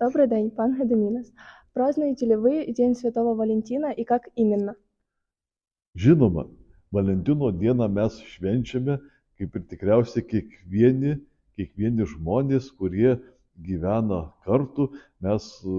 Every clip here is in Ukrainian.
Добрый день, пан Гедеминес. Празднуете ли вы День Святого Валентина и как именно? Žinoma, Valentino dieną mes švenčiame, kaip ir tikriausiai kiekvieni, kiekvieni žmonės, kurie gyvena kartu. Mes e,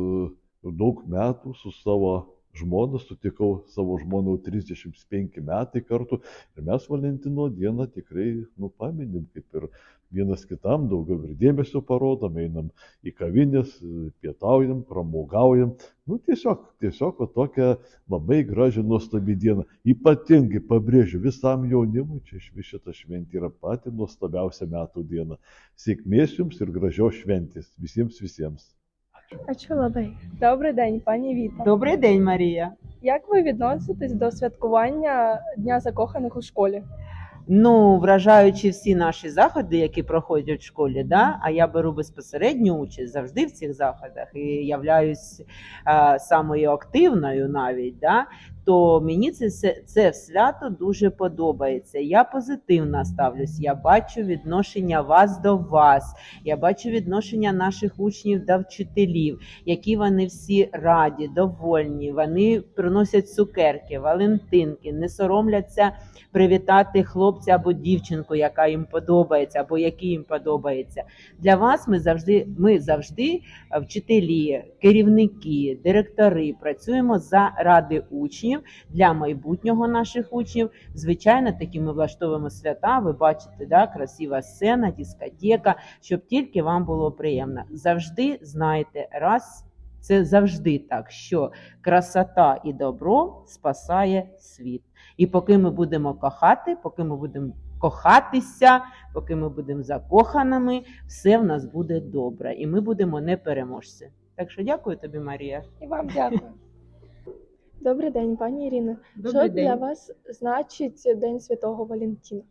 jau daug metų su savo žmona, sutikau savo žmoną jau 35 metai kartu ir mes Valentino dieną tikrai, nu, paminim, kaip ir vienas kitam daugiau ir dėmesio parodom, einam į kavinės, e, pietaujam, pramogaujam. Nu, tiesiog, tiesiog va, tokia labai graži, nuostabi diena. Ypatingai pabrėžiu visam jaunimui, čia iš vis šita šventė yra pati nuostabiausia metų diena. Sėkmės jums ir gražios šventės visiems visiems. Ачу labai. Добрий день, пані Віта. Добрий день, Марія. Як ви відноситесь до святкування Дня закоханих у школі? Ну, вражаючи всі наші заходи, які проходять в школі, да, а я беру безпосередню участь завжди в цих заходах і являюсь е, самою активною навіть, да, то мені це, це свято дуже подобається. Я позитивно ставлюсь. Я бачу відношення вас до вас. Я бачу відношення наших учнів до вчителів, які вони всі раді, довольні. Вони приносять цукерки, валентинки, не соромляться привітати хлопця або дівчинку, яка їм подобається, або який їм подобається. Для вас ми завжди, ми завжди, вчителі, керівники, директори, працюємо заради учнів для майбутнього наших учнів. Звичайно, такі ми влаштовуємо свята. Ви бачите, да, красива сцена, дискотека, щоб тільки вам було приємно. Завжди знайте, раз це завжди так, що красота і добро спасає світ. І поки ми будемо кохати, поки ми будемо кохатися, поки ми будемо закоханими, все в нас буде добре, і ми будемо непереможці. Так що дякую тобі, Марія. І вам дякую. Добрий день, пані Ірина. Добрий Що для вас значить День Святого Валентина?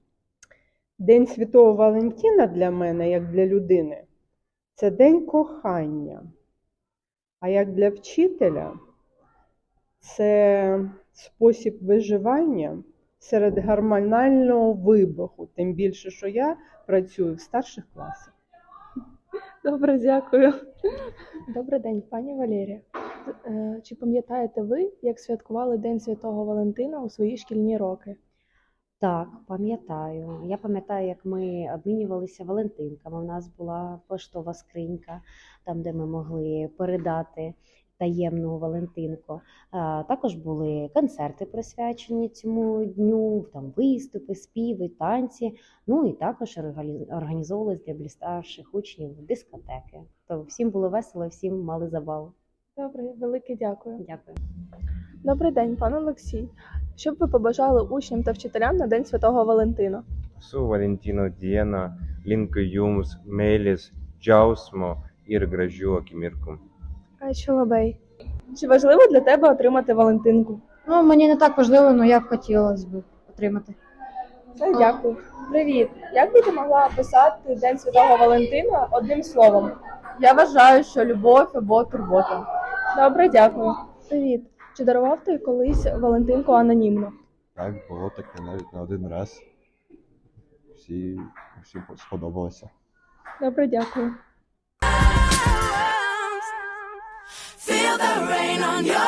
День Святого Валентина для мене, як для людини, це день кохання. А як для вчителя, це спосіб виживання серед гормонального вибуху. Тим більше, що я працюю в старших класах. Добре, дякую. Добрий день, пані Валерія. Е, Чи пам'ятаєте ви, як святкували День Святого Валентина у свої шкільні роки? Так, пам'ятаю. Я пам'ятаю, як ми обмінювалися Валентинками. У нас була поштова скринька, там, де ми могли передати таємну Валентинку. Також були концерти присвячені цьому дню, там виступи, співи, танці. Ну і також органі- організовувались для більш старших учнів дискотеки. То всім було весело, всім мали забаву. Добре, велике дякую. Дякую. Добрий день, пан Олексій. Що б ви побажали учням та вчителям на День Святого Валентина? Su Valentino dieną linkiu Jums meilės, džiausmo ir gražių akimirkų. А Чолобей. Чи важливо для тебе отримати Валентинку? Ну, мені не так важливо, але як хотілося б отримати. Все, дякую. Привіт. Як би ти могла описати День Святого Валентина одним словом? Я вважаю, що любов або турбота. Добре, дякую. Привіт. Чи дарував ти колись Валентинку анонімно? Так, було таке навіть не один раз. Всі, всім сподобалося. Добре, дякую. Feel the rain on your